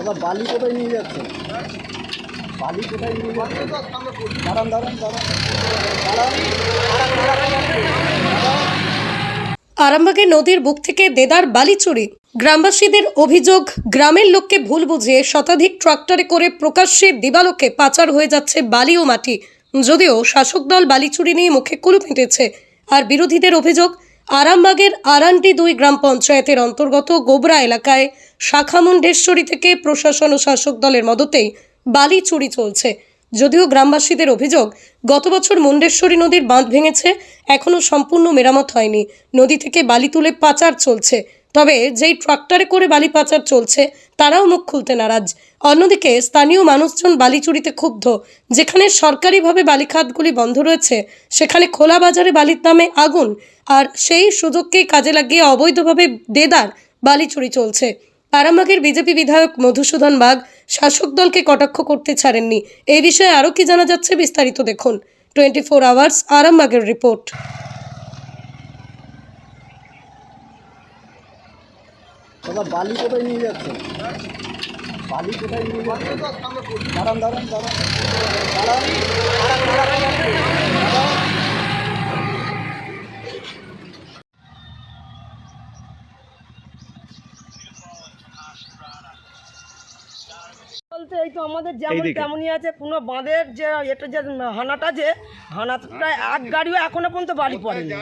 দাদা, বালি কোথায় নিয়ে যাচ্ছে? বালি কোথায় নিয়ে যাচ্ছে? দাঁড়ান দাঁড়ান দাঁড়ান। আরামবাগের নদীর বুক থেকে দেদার বালি চুরি। গ্রামবাসীদের অভিযোগ, গ্রামের লোককে ভুল বুঝিয়ে শতাধিক ট্রাক্টরে করে প্রকাশ্যে দিবালোকে পাচার হয়ে যাচ্ছে বালি ও মাটি। যদিও শাসক দল বালি চুরি নিয়ে মুখে কুলুপ হেঁটেছে আর বিরোধীদের অভিযোগ আরামবাগের আরান্ডি দুই গ্রাম পঞ্চায়েতের অন্তর্গত গোবরা এলাকায় শাখা মুন্ডেশ্বরী থেকে প্রশাসন ও শাসক দলের মদতেই বালি চুরি চলছে। যদিও গ্রামবাসীদের অভিযোগ, গত বছর মুন্ডেশ্বরী নদীর বাঁধ ভেঙেছে এখনও সম্পূর্ণ মেরামত হয়নি। নদী থেকে বালি তুলে পাচার চলছে। তবে যেই ট্রাক্টরে করে বালি পাচার চলছে, তারাও মুখ খুলতে নারাজ। অন্যদিকে স্থানীয় মানুষজন বালি চুরিতে ক্ষুব্ধ। যেখানে সরকারিভাবে বালিখাতগুলি বন্ধ রয়েছে, সেখানে খোলা বাজারে বালির দামে আগুন। আর সেই সুযোগকেই কাজে লাগিয়ে অবৈধভাবে দেদার বালি চুরি চলছে। আরামবাগের বিজেপি বিধায়ক মধুসূদন বাগ শাসক দলকে কটাক্ষ করতে ছাড়েননি। এই বিষয়ে আরও কি জানা যাচ্ছে বিস্তারিত দেখুন। টোয়েন্টি ফোর আওয়ার্স আরামবাগের রিপোর্ট। দাঁড়ান দাঁড়ান। দাঁড়ান দাঁড়ান। তো আমাদের যেমন তেমনই আছে কোনো বাঁধের যে এটা যে হানাটা যে হানাটা এক গাড়িও এখনও পর্যন্ত বাড়ি পড়েনি।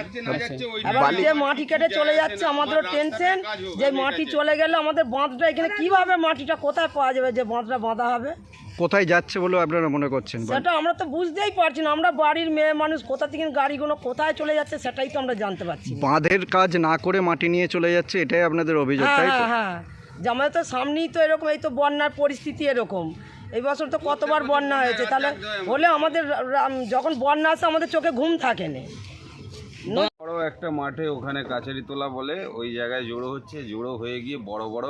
এবার যে মাটি কেটে চলে যাচ্ছে আমাদেরও টেনশন যে মাটি চলে গেলে আমাদের বাঁধটা এখানে কীভাবে মাটিটা কোথায় পাওয়া যাবে যে বাঁধটা বাঁধা হবে? কোথায় যাচ্ছে বলে আপনারা মনে করছেন? সেটা আমরা তো বুঝতেই পারছি না। আমরা বাড়ির মেয়ে মানুষ কোথা থেকে গাড়িগুলো কোথায় চলে যাচ্ছে সেটাই তো আমরা জানতে পারছি বাঁধের কাজ না করে মাটি নিয়ে চলে যাচ্ছে এটাই আপনাদের অভিযোগ হ্যাঁ তাই হ্যাঁ হ্যাঁ। যে আমাদের তো সামনেই তো এরকম, এই তো বন্যার পরিস্থিতি এরকম। এই বছর তো কতবার বন্যা হয়েছে, তাহলে হলে আমাদের যখন বন্যা আসে, আমাদের চোখে ঘুম থাকে না। বড় একটা মাঠে ওখানে কাছারি তোলা বলে, ওই জায়গায় জোড়ো হচ্ছে, জোড়ো হয়ে গিয়ে বড় বড়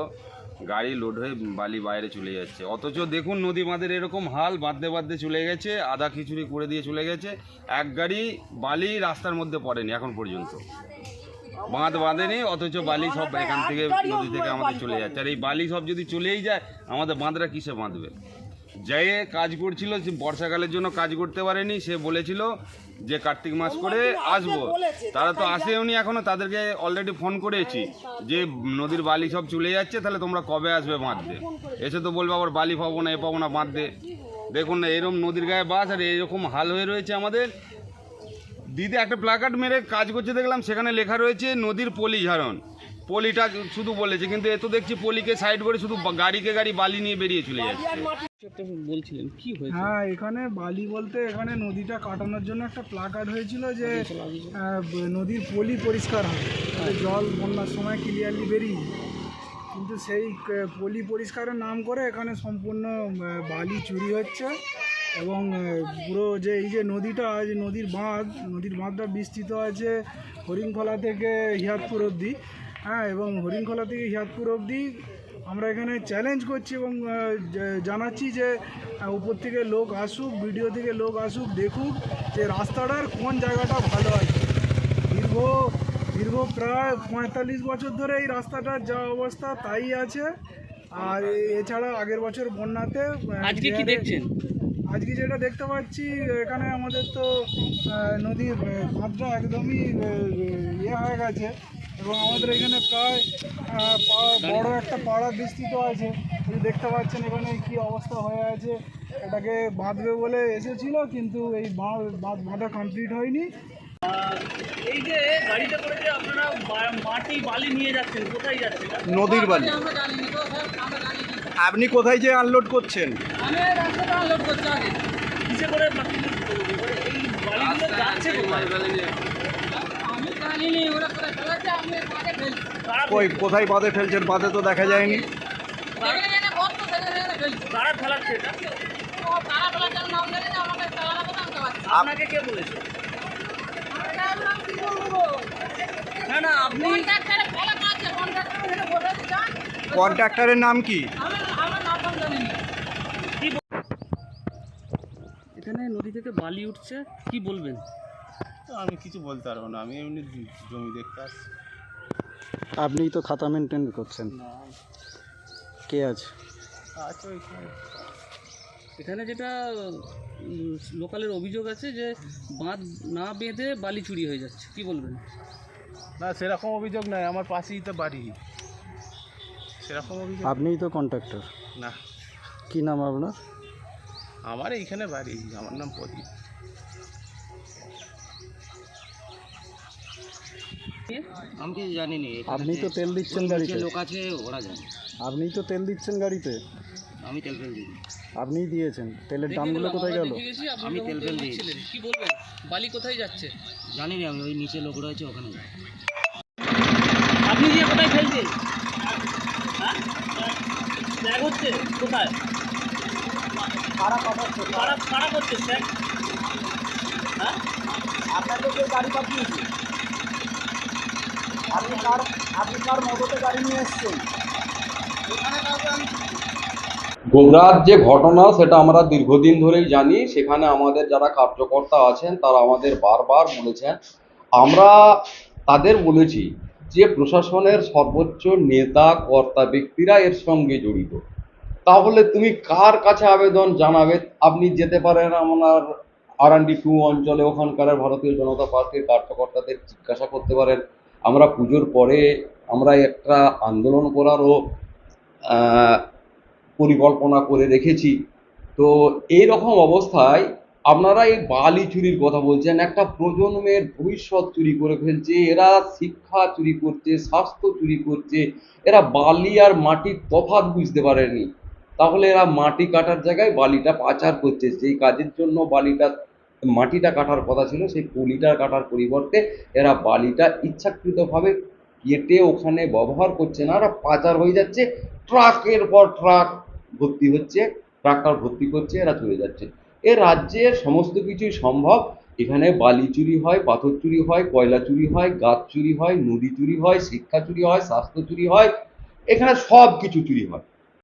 গাড়ি লোড হয়ে বালি বাইরে চলে যাচ্ছে। অথচ দেখুন নদী বাঁধের এরকম হাল, বাঁধতে বাঁধতে চলে গেছে, আধা খিচুড়ি করে দিয়ে চলে গেছে। এক গাড়ি বালি রাস্তার মধ্যে পড়েনি এখন পর্যন্ত। বাঁধ বাঁধেনি অথচ বালি সব এখান থেকে নদী থেকে আমাদের চলে যাচ্ছে। আর এই বালি সব যদি চলেই যায় আমাদের বাঁধরা কিসে বাঁধবে? যে কাজ করছিল সে বর্ষাকালের জন্য কাজ করতে পারেনি সে বলেছিল যে কার্তিক মাস করে আসব। তারা তো আসেওনি এখনও তাদেরকে অলরেডি ফোন করেছি যে নদীর বালি সব চলে যাচ্ছে তাহলে তোমরা কবে আসবে বাঁধতে? এসে তো বলবে আবার বালি পাবো না এ পাবো না বাঁধতে। দেখুন না এরকম নদীর গায়ে বাস আর এরকম হাল হয়ে রয়েছে আমাদের দিদি একটা প্লাকার্ড মেরে কাজ করছে দেখলাম সেখানে লেখা রয়েছে নদীর পলি ঝাড়ন পলিটা শুধু বলেছে কিন্তু এ তো দেখছি পলিকে সাইড করে শুধু গাড়িকে গাড়ি বালি নিয়ে বেরিয়ে চলে যাচ্ছে। হ্যাঁ এখানে বালি বলতে এখানে নদীটা কাটানোর জন্য একটা প্লাকার্ড হয়েছিল যে নদীর পলি পরিষ্কার হবে। যাতে জল বন্যার সময় ক্লিয়ারলি বেরিয়ে যায়। কিন্তু সেই পলি পরিষ্কারের নাম করে এখানে সম্পূর্ণ বালি চুরি হচ্ছে। এবং পুরো যে এই যে নদীটা যে নদীর বাঁধ নদীর বাঁধটা বিস্তৃত আছে হরিণখোলা থেকে হিয়াতপুর অবধি। হ্যাঁ এবং হরিণখোলা থেকে হিয়াতপুর অবধি আমরা এখানে চ্যালেঞ্জ করছি এবং জানাচ্ছি যে উপর থেকে লোক আসুক ভিডিও থেকে লোক আসুক দেখুক যে রাস্তাটার কোন জায়গাটা ভালো আছে। দীর্ঘ দীর্ঘ প্রায় পঁয়তাল্লিশ বছর ধরে এই রাস্তাটার যা অবস্থা তাই আছে। আর এছাড়া আগের বছর বন্যাতে আজকে কি দেখছেন? আজকে যেটা দেখতে পাচ্ছি এখানে আমাদের তো নদীর বাঁধটা একদমই ইয়ে হয়ে গেছে এবং আমাদের এখানে প্রায় পা- বড় একটা পাড়া বিস্তৃত আছে। দেখতে পাচ্ছেন এখানে কি অবস্থা হয়ে আছে এটাকে বাঁধবে বলে এসেছিল কিন্তু এই বাঁধ বাঁধ কমপ্লিট হয়নি। এই যে গাড়িতে করে যে আপনারা মাটি বালি নিয়ে যাচ্ছেন কোথায় যাচ্ছেন? নদীর বালি। আপনি কোথায় যে আনলোড করছেন? কিসে করে মাটি এই বালিগুলো যাচ্ছে কোথায় কারা কই কোথায় বাঁধে ফেলছেন? বাঁধে তো দেখা যায়নি। আপনাকে কে বলেছে? না না আপনি কন্ট্রাক্টরের নাম কি? এখানে নদী থেকে বালি উঠছে কি বলবেন? আমি কিছু বলতে পারব না আমি এমনি জমি দেখতে আসছি। আপনিই তো খাতা মেনটেন করছেন। কে আছে? আছে ওইখানে। এখানে যেটা লোকালের অভিযোগ আছে যে বাঁধ না বেঁধে বালি চুরি হয়ে যাচ্ছে কি বলবেন? না সেরকম অভিযোগ নাই আমার পাশেই তো বাড়ি। সেরকম অভিযোগ আপনিই তো কন্ট্রাক্টর না। কি নাম আপনার? আমার এইখানে বাড়ি আমার নাম প্রদীপ। আমি কিছু জানি নি আপনি তো তেল দিচ্ছেন গাড়িতে। লোক আছে ওরা জানে। আপনিই তো তেল দিচ্ছেন গাড়িতে। আমি তেল ফেল দিই আপনিই দিয়েছেন। তেলের দামগুলো কোথায় গেল? আপনি আমি তেল তেল ফেল দিই। কি বলবেন? বালি কোথায় যাচ্ছে? জানি না আমি ওই নিচে লোক রয়েছে ওখানে আপনি দিয়ে কোথায় ফেলছেন হ্যাঁ? হচ্ছে কোথায়? হ্যাঁ? আপনাকে যে গাড়ি পাঠিয়েছি আপনি কার আপনি কার মদতে গাড়ি নিয়ে এসছেন? গোবরার যে ঘটনা সেটা আমরা দীর্ঘদিন ধরেই জানি। সেখানে আমাদের যারা কার্যকর্তা আছেন তারা আমাদের বারবার বলেছেন। আমরা তাদের বলেছি যে প্রশাসনের সর্বোচ্চ নেতা কর্তা ব্যক্তিরা এর সঙ্গে জড়িত। তাহলে তুমি কার কাছে আবেদন জানাবে? আপনি যেতে পারেন আপনার আর টু অঞ্চলে, ওখানকার ভারতীয় জনতা পার্টির কার্যকর্তাদের জিজ্ঞাসা করতে পারেন। আমরা পুজোর পরে আমরা একটা আন্দোলন করারও পরিকল্পনা করে রেখেছি। তো এই রকম অবস্থায় আপনারা এই বালি চুরির কথা বলছেন, একটা প্রজন্মের ভবিষ্যৎ চুরি করে ফেলছে, এরা শিক্ষা চুরি করছে, স্বাস্থ্য চুরি করছে, এরা বালি আর মাটির তফাৎ বুঝতে পারেনি। তাহলে এরা মাটি কাটার জায়গায় বালিটা পাচার করছে। যেই কাজের জন্য বালিটা, মাটিটা কাটার কথা ছিল, সেই পলিটা কাটার পরিবর্তে এরা বালিটা ইচ্ছাকৃতভাবে কেটে ওখানে ব্যবহার করছে না। এরা পাচার হয়ে যাচ্ছে, ট্রাকের পর ট্রাক ভর্তি হচ্ছে, ট্রাক্টর ভর্তি করছে, এরা চলে যাচ্ছে। এ রাজ্যের সমস্ত কিছুই সম্ভব। এখানে বালি চুরি হয়, পাথর চুরি হয়, কয়লা চুরি হয়, গাছ চুরি হয়, নদী চুরি হয়, শিক্ষা চুরি হয়, স্বাস্থ্য চুরি হয়, এখানে সব কিছু চুরি হয়।